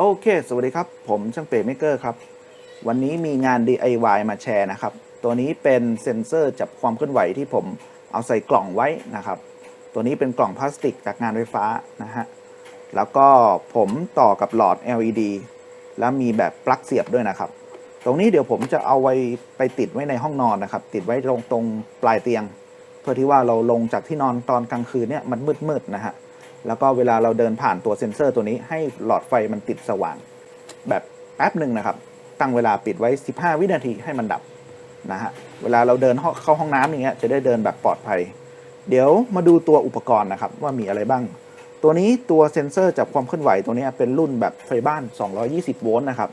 โอเค สวัสดีครับ ผมช่างเป๋เมเกอร์ครับ วันนี้มีงาน DIY มาแชร์นะครับ ตัวนี้เป็นเซ็นเซอร์จับความเคลื่อนไหวที่ผมเอาใส่กล่องไว้นะครับ ตัวนี้เป็นกล่องพลาสติกจากงานไฟฟ้านะฮะ แล้วก็ผมต่อกับหลอด LED แล้วมีแบบปลั๊กเสียบด้วยนะครับ ตรงนี้เดี๋ยวผมจะเอาไว้ไปติดไว้ในห้องนอนนะครับ ติดไว้ตรงตรงปลายเตียง เพื่อที่ว่าเราลงจากที่นอนตอนกลางคืนเนี่ยมันมืดๆนะฮะ แล้วก็เวลาเราเดินผ่านตัวเซ็นเซอร์ตัวนี้ให้หลอดไฟมันติดสว่าง แบบแป๊บหนึ่งนะครับ ตั้งเวลาปิดไว้ 15 วินาทีให้มันดับนะฮะเวลาเราเดินเข้าห้องน้ำอย่างเงี้ยจะได้เดินแบบปลอดภัย เดี๋ยวมาดูตัวอุปกรณ์นะครับว่ามีอะไรบ้าง ตัวนี้ตัวเซ็นเซอร์จับความเคลื่อนไหวตัวนี้เป็นรุ่นแบบไฟบ้าน 220 โวลต์นะครับ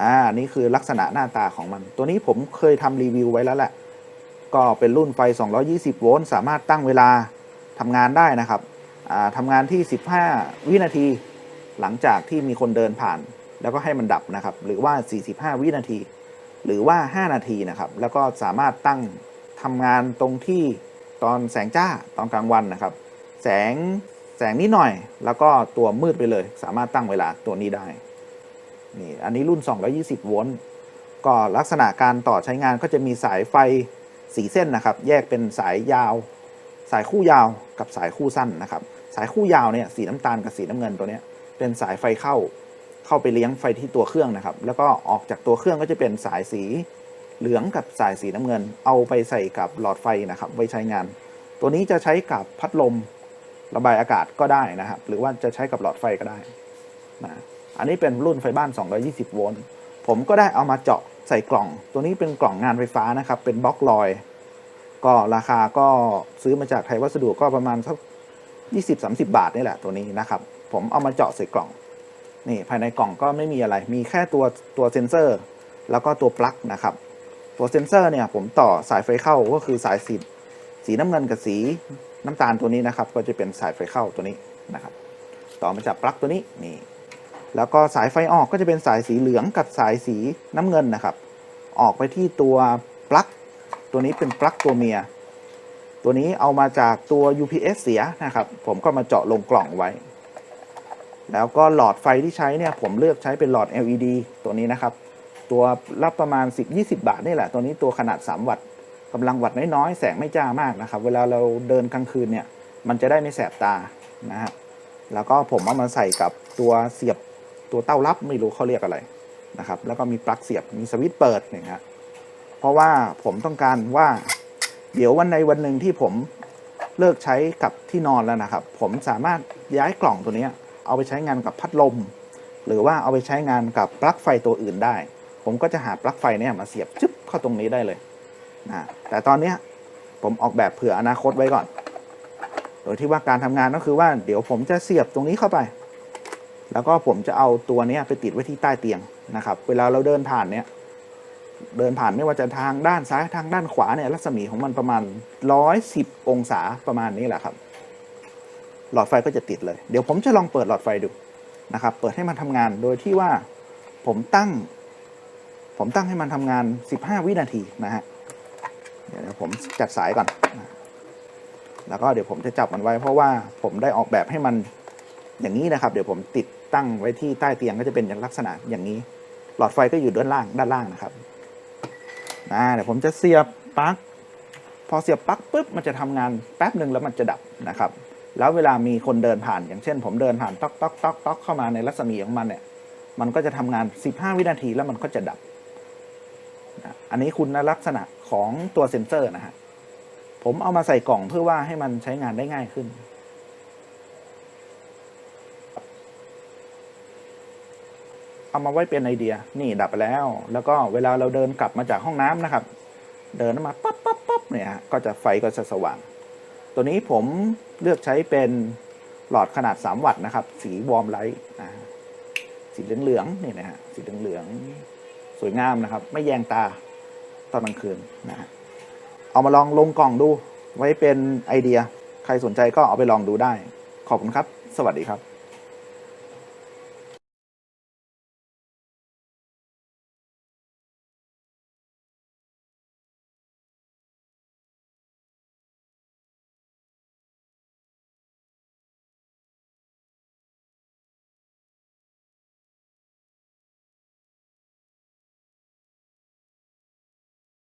อ่านี่คือลักษณะหน้าตาของมัน ตัวนี้ผมเคยทำรีวิวไว้แล้วแหละก็เป็นรุ่นไฟ 220 โวลต์สามารถตั้งเวลาทำงานได้นะครับ ทำงานที่ 15 วินาที หลังจากที่มีคนเดินผ่าน แล้วก็ให้มันดับนะครับ หรือว่า 45 วินาที หรือว่า 5 นาทีนะครับ แล้วก็สามารถตั้งทำงานตรงที่ตอนแสงจ้าตอนกลางวันนะครับ แสงแสงนิดหน่อย แล้วก็ตัวมืดไปเลย สามารถตั้งเวลาตัวนี้ได้นี่อันนี้รุ่น 220 โวลต์ก็ลักษณะการต่อใช้งานก็จะมีสายไฟสีเส้นนะครับ แยกเป็นสายยาว สายคู่ยาวกับสายคู่สั้นนะครับ สายคู่ยาวเนี่ยสีน้ำตาลกับสีน้ำเงินตัวนี้เป็นสายไฟเข้าเข้าไปเลี้ยงไฟที่ตัวเครื่องนะครับ แล้วก็ออกจากตัวเครื่องก็จะเป็นสายสีเหลืองกับสายสีน้ำเงิน เอาไปใส่กับหลอดไฟนะครับไว้ใช้งาน ตัวนี้จะใช้กับพัดลมระบายอากาศก็ได้นะครับ หรือว่าจะใช้กับหลอดไฟก็ได้นะอันนี้เป็นรุ่นไฟบ้าน 220 โวลต์ผมก็ได้เอามาเจาะใส่กล่อง ตัวนี้เป็นกล่องงานไฟฟ้านะครับ เป็นบล็อกลอย ก็ราคาก็ซื้อมาจากไทยวัสดุก็ประมาณสัก20-30บสามสิบาทนี่แหละตัวนี้นะครับ ผมเอามาเจาะใส่กล่องนี่ภายในกล่องก็ไม่มีอะไร มีแค่ตัวตัวเซนเซอร์ แล้วก็ตัวปลั๊กนะครับ ตัวเซนเซอร์เนี่ยผมต่อสายไฟเข้าก็คือสายสีสีน้ำเงินกับสีน้ำตาลตัวนี้นะครับ ก็จะเป็นสายไฟเข้าตัวนี้นะครับ ต่อมาจากปลั๊กตัวนี้นี่แล้วก็สายไฟออกก็จะเป็นสายสีเหลืองกับสายสีน้ำเงินนะครับ ออกไปที่ตัว ตัวนี้เป็นปลั๊กตัวเมีย ตัวนี้เอามาจากตัว UPS เสียนะครับ ผมก็มาเจาะลงกล่องไว้ แล้วก็หลอดไฟที่ใช้เนี่ย ผมเลือกใช้เป็นหลอด LED ตัวนี้นะครับ ตัวรับประมาณ 10-20 บาทนี่แหละ ตัวนี้ตัวขนาด 3 วัตต์กำลังวัตต์น้อยๆ แสงไม่จ้ามากนะครับ เวลาเราเดินกลางคืนเนี่ย มันจะได้ไม่แสบตานะฮะ แล้วก็ผมเอามาใส่กับตัวเสียบตัวเต้ารับไม่รู้เขาเรียกอะไรนะครับ แล้วก็มีปลั๊กเสียบ มีสวิตช์เปิดอย่างเงี้ย ราะว่าผมต้องการว่า เดี๋ยววันในวันหนึ่งที่ผมเลิกใช้กับที่นอนแล้วนะครับ ผมสามารถย้ายกล่องตัวนี้เอาไปใช้งานกับพัดลม หรือว่าเอาไปใช้งานกับปลั๊กไฟตัวอื่นได้ ผมก็จะหาปลั๊กไฟเนี่ยมาเสียบจึ๊บเข้าตรงนี้ได้เลยนะแต่ตอนนี้ผมออกแบบเผื่ออนาคตไว้ก่อน โดยที่ว่าการทำงานก็คือว่าเดี๋ยวผมจะเสียบตรงนี้เข้าไป แล้วก็ผมจะเอาตัวนี้ไปติดไว้ที่ใต้เตียงนะครับ เวลาเราเดินผ่านเนี้ย เดินผ่านไม่ว่าจะทางด้านซ้ายทางด้านขวาเนี่ยรัศมีของมันประมาณร้อยสิบองศาประมาณนี้แหละครับ หลอดไฟก็จะติดเลย เดี๋ยวผมจะลองเปิดหลอดไฟดูนะครับ เปิดให้มันทำงานโดยที่ว่าผมตั้ง ผมตั้งให้มันทำงาน 15 วินาทีนะฮะเดี๋ยวผมจัดสายก่อน แล้วก็เดี๋ยวผมจะจับมันไว้ เพราะว่าผมได้ออกแบบให้มันอย่างนี้นะครับ เดี๋ยวผมติดตั้งไว้ที่ใต้เตียงก็จะเป็นลักษณะอย่างนี้ หลอดไฟก็อยู่ด้านล่างด้านล่างนะครับ นะเดี๋ยวผมจะเสียบปลั๊กพอเสียบปลั๊กปุ๊บมันจะทำงานแป๊บหนึ่งแล้วมันจะดับนะครับ แล้วเวลามีคนเดินผ่านอย่างเช่น ผมเดินผ่านต๊อกต๊อกต๊อกต๊อกเข้ามาในรัศมีของมันเนี่ยมันก็จะทำงาน 15 วินาทีแล้วมันก็จะดับ อันนี้คุณลักษณะของตัวเซ็นเซอร์นะฮะผมเอามาใส่กล่องเพื่อว่าให้มันใช้งานได้ง่ายขึ้น เอามาไว้เป็นไอเดีย นี่ดับไปแล้ว แล้วก็เวลาเราเดินกลับมาจากห้องน้ำนะครับ เดินมาปั๊บปั๊บปั๊บเนี่ยฮะก็จะไฟก็จะสว่าง ตัวนี้ผมเลือกใช้เป็นหลอดขนาด 3 วัตต์นะครับ สีวอร์มไลท์นะฮะสีเหลืองๆนี่นะฮะสีเหลืองๆสวยงามนะครับ ไม่แยงตาตอนกลางคืนนะฮะเอามาลองลงกล่องดูไว้เป็นไอเดีย ใครสนใจก็เอาไปลองดูได้ ขอบคุณครับ สวัสดีครับ